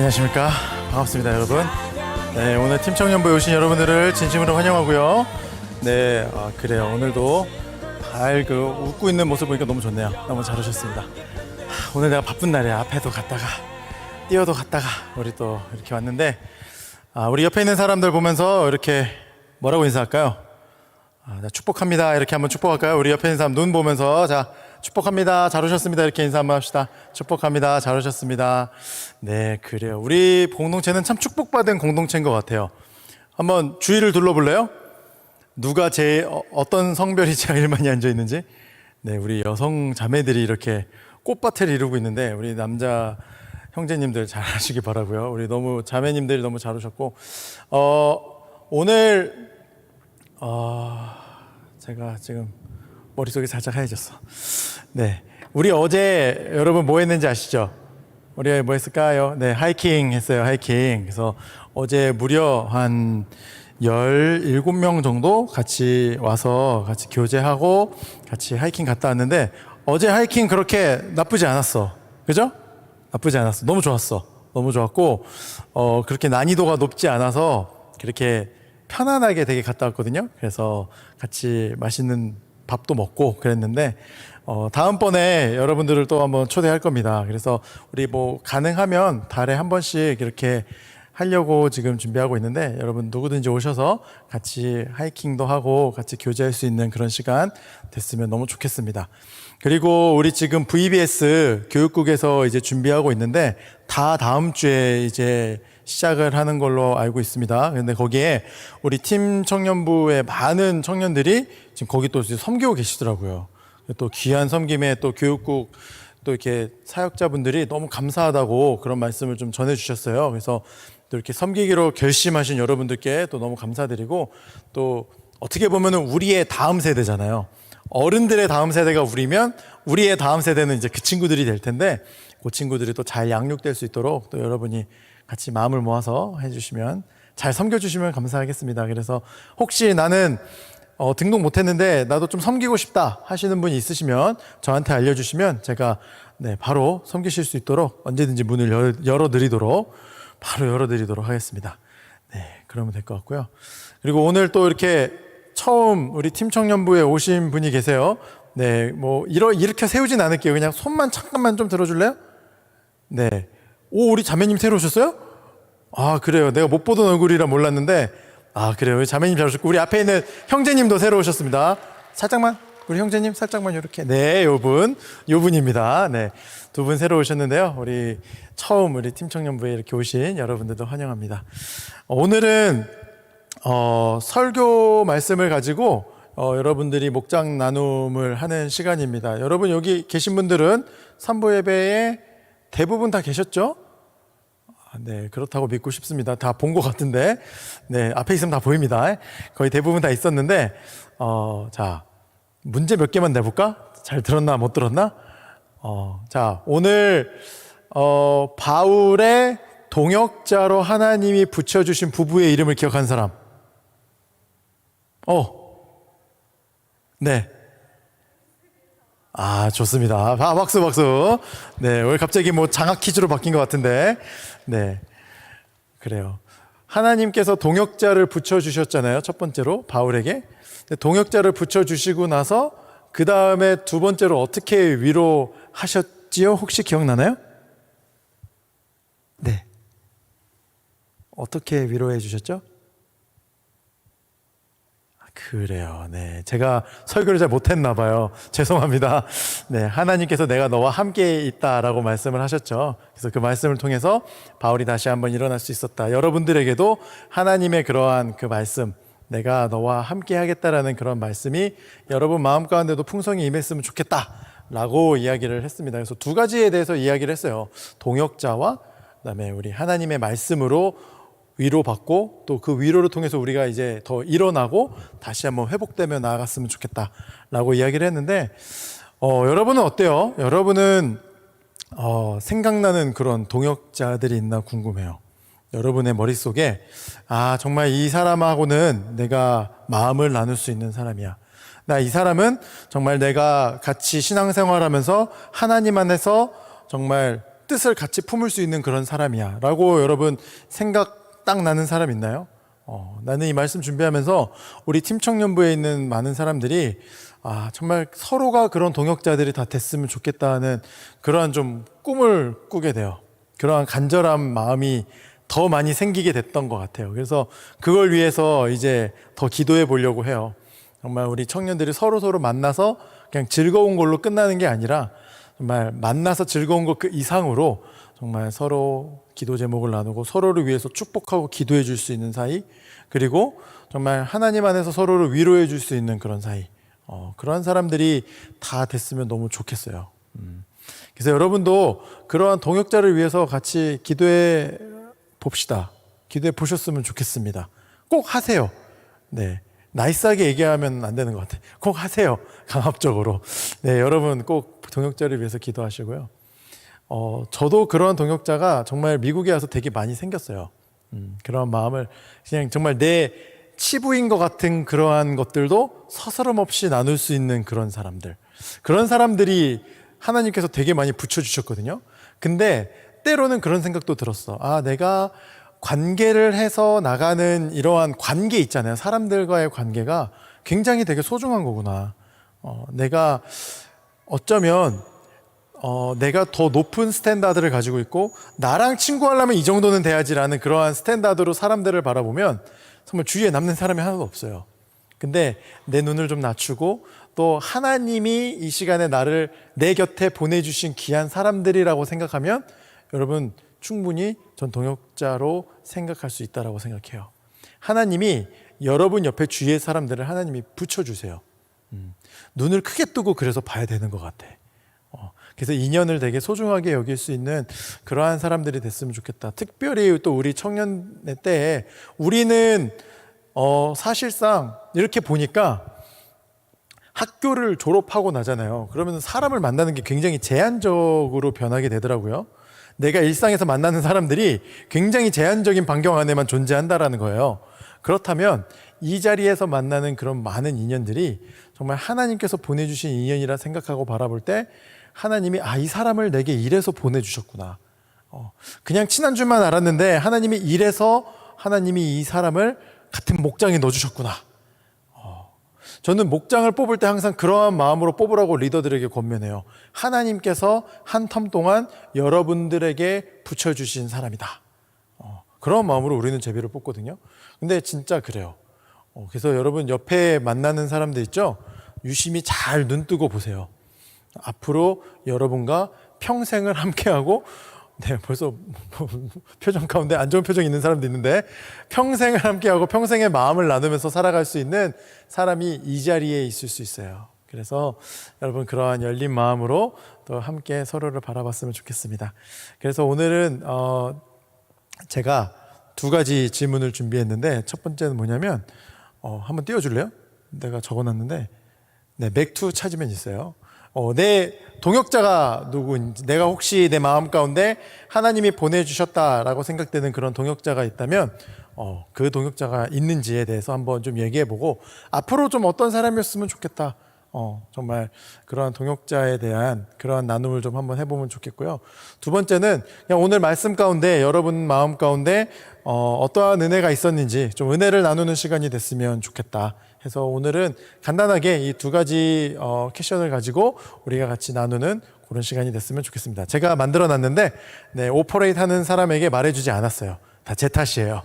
안녕하십니까. 반갑습니다, 여러분. 네, 오늘 팀 청년부에 오신 여러분들을 진심으로 환영하고요. 네, 아, 그래요. 오늘도 잘그 웃고 있는 모습 보니까 너무 좋네요. 너무 잘 오셨습니다. 하, 오늘 내가 바쁜 날이야. 앞에도 갔다가 뛰어도 갔다가 우리 또 이렇게 왔는데 아, 우리 옆에 있는 사람들 보면서 이렇게 뭐라고 인사할까요? 아, 자, 축복합니다. 이렇게 한번 축복할까요? 우리 옆에 있는 사람 눈 보면서 자 축복합니다. 잘 오셨습니다. 이렇게 인사 한번 합시다. 축복합니다. 잘 오셨습니다. 네, 그래요. 우리 공동체는 참 축복받은 공동체인 것 같아요. 한번 주위를 둘러볼래요? 누가 제일 어, 어떤 성별이 제일 많이 앉아 있는지? 네, 우리 여성 자매들이 이렇게 꽃밭을 이루고 있는데 우리 남자 형제님들 잘 하시기 바라고요. 우리 너무 자매님들이 너무 잘 오셨고 어, 오늘 어, 제가 지금 머릿속이 살짝 하얘졌어. 네. 우리 어제 여러분 뭐 했는지 아시죠? 우리 뭐 했을까요? 네, 하이킹 했어요. 하이킹. 그래서 어제 무려 한 17명 정도 같이 와서 같이 교제하고 같이 하이킹 갔다 왔는데 어제 하이킹 그렇게 나쁘지 않았어. 그죠? 나쁘지 않았어. 너무 좋았어. 너무 좋았고 어 그렇게 난이도가 높지 않아서 그렇게 편안하게 되게 갔다 왔거든요. 그래서 같이 맛있는 밥도 먹고 그랬는데 어 다음번에 여러분들을 또 한번 초대할 겁니다. 그래서 우리 뭐 가능하면 달에 한 번씩 이렇게 하려고 지금 준비하고 있는데 여러분 누구든지 오셔서 같이 하이킹도 하고 같이 교제할 수 있는 그런 시간 됐으면 너무 좋겠습니다. 그리고 우리 지금 VBS 교육국에서 이제 준비하고 있는데 다 다음 주에 이제 시작을 하는 걸로 알고 있습니다. 근데 거기에 우리 팀 청년부의 많은 청년들이 지금 거기 또 섬기고 계시더라고요. 또 귀한 섬김에 또 교육국 또 이렇게 사역자분들이 너무 감사하다고 그런 말씀을 좀 전해주셨어요. 그래서 또 이렇게 섬기기로 결심하신 여러분들께 또 너무 감사드리고 또 어떻게 보면은 우리의 다음 세대잖아요. 어른들의 다음 세대가 우리면 우리의 다음 세대는 이제 그 친구들이 될 텐데 그 친구들이 또 잘 양육될 수 있도록 또 여러분이 같이 마음을 모아서 해주시면 잘 섬겨주시면 감사하겠습니다. 그래서 혹시 나는 어, 등록 못했는데 나도 좀 섬기고 싶다 하시는 분이 있으시면 저한테 알려주시면 제가 네, 바로 섬기실 수 있도록 언제든지 문을 열, 열어드리도록 바로 열어 드리도록 하겠습니다. 네, 그러면 될 것 같고요. 그리고 오늘 또 이렇게 처음 우리 팀 청년부에 오신 분이 계세요. 네, 뭐 이러 이렇게 세우진 않을게요. 그냥 손만 잠깐만 좀 들어줄래요? 네. 오, 우리 자매님 새로 오셨어요? 아, 그래요. 내가 못 보던 얼굴이라 몰랐는데, 아, 그래요. 우리 자매님 잘 오셨고, 우리 앞에 있는 형제님도 새로 오셨습니다. 살짝만, 우리 형제님 살짝만 이렇게. 네, 요 분, 요 분입니다. 네. 두 분 새로 오셨는데요. 우리 처음 우리 팀청년부에 이렇게 오신 여러분들도 환영합니다. 어, 오늘은, 어, 설교 말씀을 가지고, 어, 여러분들이 목장 나눔을 하는 시간입니다. 여러분 여기 계신 분들은 삼부 예배에 대부분 다 계셨죠? 아, 네, 그렇다고 믿고 싶습니다. 다 본 것 같은데, 네, 앞에 있으면 다 보입니다. 거의 대부분 다 있었는데, 어, 자, 문제 몇 개만 내볼까? 잘 들었나, 못 들었나? 어, 자, 오늘, 어, 바울의 동역자로 하나님이 붙여주신 부부의 이름을 기억한 사람? 어, 네. 아, 좋습니다. 아, 박수, 박수. 네, 오늘 갑자기 뭐 장학 퀴즈로 바뀐 것 같은데. 네. 그래요. 하나님께서 동역자를 붙여 주셨잖아요. 첫 번째로, 바울에게. 동역자를 붙여 주시고 나서, 그 다음에 두 번째로 어떻게 위로하셨지요? 혹시 기억나나요? 네. 어떻게 위로해 주셨죠? 그래요. 네. 제가 설교를 잘 못했나 봐요. 죄송합니다. 네. 하나님께서 내가 너와 함께 있다라고 말씀을 하셨죠. 그래서 그 말씀을 통해서 바울이 다시 한번 일어날 수 있었다. 여러분들에게도 하나님의 그러한 그 말씀, 내가 너와 함께 하겠다라는 그런 말씀이 여러분 마음 가운데도 풍성히 임했으면 좋겠다. 라고 이야기를 했습니다. 그래서 두 가지에 대해서 이야기를 했어요. 동역자와 그다음에 우리 하나님의 말씀으로 위로받고 또 그 위로를 통해서 우리가 이제 더 일어나고 다시 한번 회복되며 나아갔으면 좋겠다라고 이야기를 했는데 어, 여러분은 어때요? 여러분은 어, 생각나는 그런 동역자들이 있나 궁금해요. 여러분의 머릿속에 아 정말 이 사람하고는 내가 마음을 나눌 수 있는 사람이야. 나 이 사람은 정말 내가 같이 신앙생활하면서 하나님 안에서 정말 뜻을 같이 품을 수 있는 그런 사람이야 라고 여러분 생각 딱 나는 사람 있나요? 어, 나는 이 말씀 준비하면서 우리 팀 청년부에 있는 많은 사람들이 아, 정말 서로가 그런 동역자들이 다 됐으면 좋겠다는 그러한 좀 꿈을 꾸게 돼요. 그러한 간절한 마음이 더 많이 생기게 됐던 것 같아요. 그래서 그걸 위해서 이제 더 기도해 보려고 해요. 정말 우리 청년들이 서로 서로 만나서 그냥 즐거운 걸로 끝나는 게 아니라 정말 만나서 즐거운 것 그 이상으로 정말 서로 기도 제목을 나누고 서로를 위해서 축복하고 기도해 줄 수 있는 사이 그리고 정말 하나님 안에서 서로를 위로해 줄 수 있는 그런 사이 어, 그런 사람들이 다 됐으면 너무 좋겠어요. 음. 그래서 여러분도 그러한 동역자를 위해서 같이 기도해 봅시다. 기도해 보셨으면 좋겠습니다. 꼭 하세요. 네. 나이스하게 얘기하면 안 되는 것 같아요. 꼭 하세요. 강압적으로. 네, 여러분 꼭 동역자를 위해서 기도하시고요. 어, 저도 그러한 동역자가 정말 미국에 와서 되게 많이 생겼어요. 음, 그런 마음을 그냥 정말 내 치부인 것 같은 그러한 것들도 서스럼 없이 나눌 수 있는 그런 사람들. 그런 사람들이 하나님께서 되게 많이 붙여주셨거든요. 근데 때로는 그런 생각도 들었어. 아, 내가 관계를 해서 나가는 이러한 관계 있잖아요. 사람들과의 관계가 굉장히 되게 소중한 거구나. 어, 내가 어쩌면 어, 내가 더 높은 스탠다드를 가지고 있고 나랑 친구하려면 이 정도는 돼야지라는 그러한 스탠다드로 사람들을 바라보면 정말 주위에 남는 사람이 하나도 없어요. 근데 내 눈을 좀 낮추고 또 하나님이 이 시간에 나를 내 곁에 보내주신 귀한 사람들이라고 생각하면 여러분 충분히 전 동역자로 생각할 수 있다라고 생각해요. 하나님이 여러분 옆에 주위의 사람들을 하나님이 붙여주세요. 음, 눈을 크게 뜨고 그래서 봐야 되는 것 같아. 어, 그래서 인연을 되게 소중하게 여길 수 있는 그러한 사람들이 됐으면 좋겠다. 특별히 또 우리 청년의 때에 우리는 어, 사실상 이렇게 보니까 학교를 졸업하고 나잖아요. 그러면 사람을 만나는 게 굉장히 제한적으로 변하게 되더라고요. 내가 일상에서 만나는 사람들이 굉장히 제한적인 반경 안에만 존재한다라는 거예요. 그렇다면 이 자리에서 만나는 그런 많은 인연들이 정말 하나님께서 보내주신 인연이라 생각하고 바라볼 때 하나님이 아, 이 사람을 내게 이래서 보내주셨구나. 어, 그냥 친한 줄만 알았는데 하나님이 이래서 하나님이 이 사람을 같은 목장에 넣어주셨구나. 어, 저는 목장을 뽑을 때 항상 그러한 마음으로 뽑으라고 리더들에게 권면해요. 하나님께서 한 텀 동안 여러분들에게 붙여주신 사람이다. 어, 그런 마음으로 우리는 제비를 뽑거든요. 근데 진짜 그래요. 어, 그래서 여러분 옆에 만나는 사람들 있죠? 유심히 잘 눈 뜨고 보세요. 앞으로 여러분과 평생을 함께하고 네, 벌써 표정 가운데 안 좋은 표정 있는 사람도 있는데 평생을 함께하고 평생의 마음을 나누면서 살아갈 수 있는 사람이 이 자리에 있을 수 있어요. 그래서 여러분 그러한 열린 마음으로 또 함께 서로를 바라봤으면 좋겠습니다. 그래서 오늘은 어 제가 두 가지 질문을 준비했는데 첫 번째는 뭐냐면 어 한번 띄워줄래요? 내가 적어놨는데 네, 맥투 찾으면 있어요. 어, 내 동역자가 누구인지, 내가 혹시 내 마음 가운데 하나님이 보내주셨다라고 생각되는 그런 동역자가 있다면, 어, 그 동역자가 있는지에 대해서 한번 좀 얘기해 보고, 앞으로 좀 어떤 사람이었으면 좋겠다. 어, 정말 그러한 동역자에 대한 그러한 나눔을 좀 한번 해보면 좋겠고요. 두 번째는 그냥 오늘 말씀 가운데 여러분 마음 가운데 어, 어떠한 은혜가 있었는지 좀 은혜를 나누는 시간이 됐으면 좋겠다. 해서 오늘은 간단하게 이 두 가지 어, 캐션을 가지고 우리가 같이 나누는 그런 시간이 됐으면 좋겠습니다. 제가 만들어 놨는데 네, 오퍼레이트 하는 사람에게 말해주지 않았어요. 다 제 탓이에요.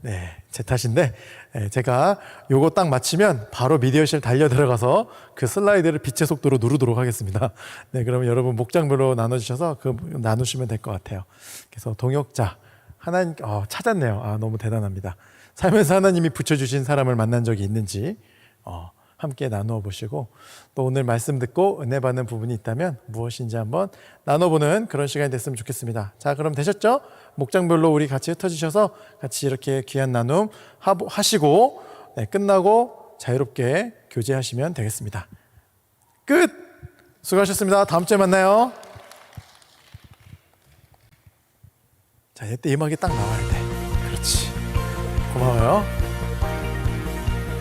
네, 제 탓인데 네, 제가 요거 딱 마치면 바로 미디어실 달려 들어가서 그 슬라이드를 빛의 속도로 누르도록 하겠습니다. 네, 그러면 여러분 목장별로 나눠주셔서 그 나누시면 될 것 같아요. 그래서 동역자 하나님 어, 찾았네요. 아 너무 대단합니다. 살면서 하나님이 붙여주신 사람을 만난 적이 있는지 어, 함께 나누어 보시고 또 오늘 말씀 듣고 은혜 받는 부분이 있다면 무엇인지 한번 나눠보는 그런 시간이 됐으면 좋겠습니다. 자, 그럼 되셨죠? 목장별로 우리 같이 흩어지셔서 같이 이렇게 귀한 나눔 하시고 네, 끝나고 자유롭게 교제하시면 되겠습니다. 끝! 수고하셨습니다. 다음 주에 만나요. 자, 이때 음악이 딱 나와야 돼. 고마워요.